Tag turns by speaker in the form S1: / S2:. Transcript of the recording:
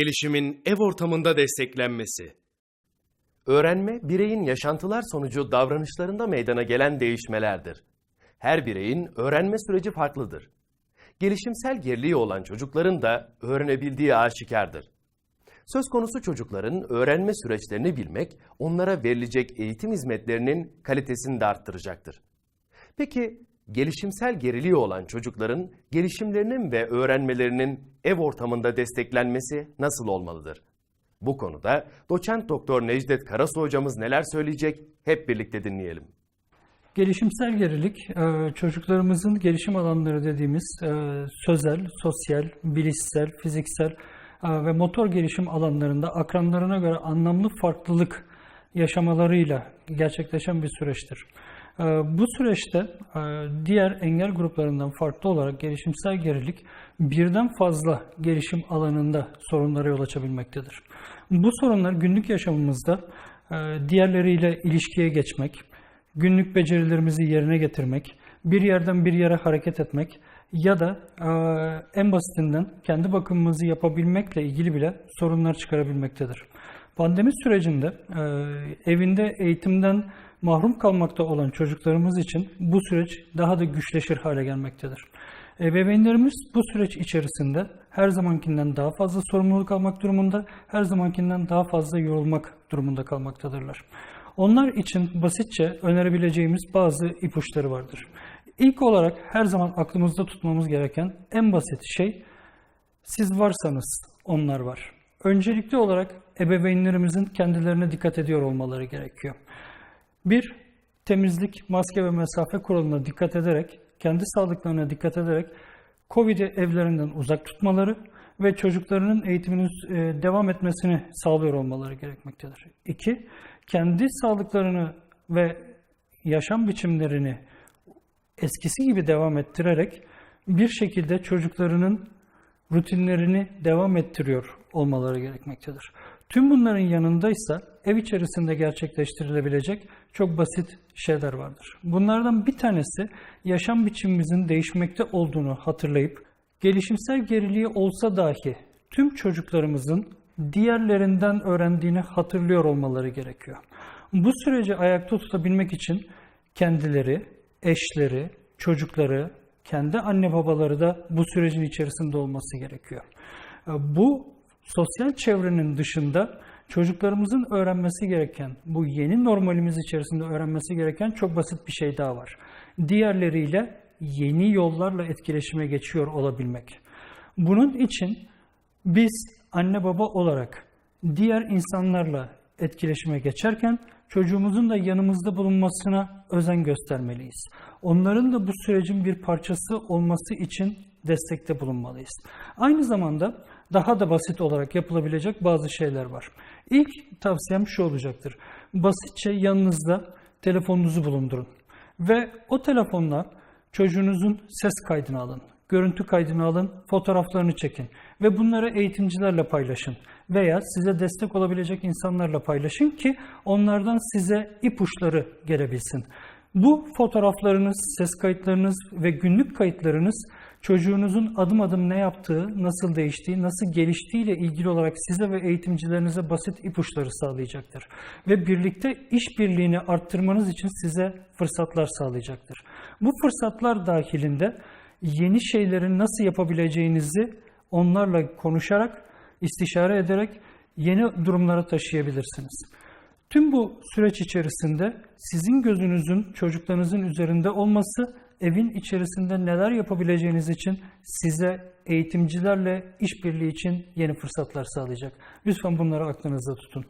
S1: Gelişimin ev ortamında desteklenmesi.
S2: Öğrenme, bireyin yaşantılar sonucu davranışlarında meydana gelen değişmelerdir. Her bireyin öğrenme süreci farklıdır. Gelişimsel geriliği olan çocukların da öğrenebildiği aşikardır. Söz konusu çocukların öğrenme süreçlerini bilmek, onlara verilecek eğitim hizmetlerinin kalitesini de arttıracaktır. Peki gelişimsel geriliği olan çocukların gelişimlerinin ve öğrenmelerinin ev ortamında desteklenmesi nasıl olmalıdır? Bu konuda doçent doktor Necdet Karasu hocamız neler söyleyecek hep birlikte dinleyelim.
S3: Gelişimsel gerilik, e, çocuklarımızın gelişim alanları dediğimiz e, sözel, sosyal, bilişsel, fiziksel e, ve motor gelişim alanlarında akranlarına göre anlamlı farklılık yaşamalarıyla gerçekleşen bir süreçtir. E, Bu süreçte e, diğer engel gruplarından farklı olarak gelişimsel gerilik birden fazla gelişim alanında sorunlara yol açabilmektedir. Bu sorunlar günlük yaşamımızda e, diğerleriyle ilişkiye geçmek, günlük becerilerimizi yerine getirmek, bir yerden bir yere hareket etmek ya da e, en basitinden kendi bakımımızı yapabilmekle ilgili bile sorunlar çıkarabilmektedir. Pandemi sürecinde e, evinde eğitimden mahrum kalmakta olan çocuklarımız için bu süreç daha da güçleşir hale gelmektedir. Ebeveynlerimiz bu süreç içerisinde her zamankinden daha fazla sorumluluk almak durumunda, her zamankinden daha fazla yorulmak durumunda kalmaktadırlar. Onlar için basitçe önerebileceğimiz bazı ipuçları vardır. İlk olarak her zaman aklımızda tutmamız gereken en basit şey, siz varsanız onlar var. Öncelikli olarak ebeveynlerimizin kendilerine dikkat ediyor olmaları gerekiyor. Bir, temizlik, maske ve mesafe kuralına dikkat ederek, kendi sağlıklarına dikkat ederek Covid'i evlerinden uzak tutmaları ve çocuklarının eğitiminin e, devam etmesini sağlıyor olmaları gerekmektedir. İki, kendi sağlıklarını ve yaşam biçimlerini eskisi gibi devam ettirerek bir şekilde çocuklarının rutinlerini devam ettiriyor olmaları gerekmektedir. Tüm bunların yanındaysa ev içerisinde gerçekleştirilebilecek çok basit şeyler vardır. Bunlardan bir tanesi yaşam biçimimizin değişmekte olduğunu hatırlayıp gelişimsel geriliği olsa dahi tüm çocuklarımızın diğerlerinden öğrendiğini hatırlıyor olmaları gerekiyor. Bu süreci ayakta tutabilmek için kendileri, eşleri, çocukları, kendi anne babaları da bu sürecin içerisinde olması gerekiyor. Bu sosyal çevrenin dışında çocuklarımızın öğrenmesi gereken, bu yeni normalimiz içerisinde öğrenmesi gereken çok basit bir şey daha var. Diğerleriyle yeni yollarla etkileşime geçiyor olabilmek. Bunun için biz anne baba olarak diğer insanlarla etkileşime geçerken çocuğumuzun da yanımızda bulunmasına özen göstermeliyiz. Onların da bu sürecin bir parçası olması için destekte bulunmalıyız. Aynı zamanda daha da basit olarak yapılabilecek bazı şeyler var. İlk tavsiyem şu olacaktır. Basitçe yanınızda telefonunuzu bulundurun. Ve o telefonla çocuğunuzun ses kaydını alın, görüntü kaydını alın, fotoğraflarını çekin ve bunları eğitimcilerle paylaşın veya size destek olabilecek insanlarla paylaşın ki onlardan size ipuçları gelebilsin. Bu fotoğraflarınız, ses kayıtlarınız ve günlük kayıtlarınız çocuğunuzun adım adım ne yaptığı, nasıl değiştiği, nasıl geliştiği ile ilgili olarak size ve eğitimcilerinize basit ipuçları sağlayacaktır. Ve birlikte işbirliğini arttırmanız için size fırsatlar sağlayacaktır. Bu fırsatlar dahilinde yeni şeyleri nasıl yapabileceğinizi onlarla konuşarak, istişare ederek yeni durumlara taşıyabilirsiniz. Tüm bu süreç içerisinde sizin gözünüzün çocuklarınızın üzerinde olması evin içerisinde neler yapabileceğiniz için size eğitimcilerle işbirliği için yeni fırsatlar sağlayacak. Lütfen bunları aklınızda tutun.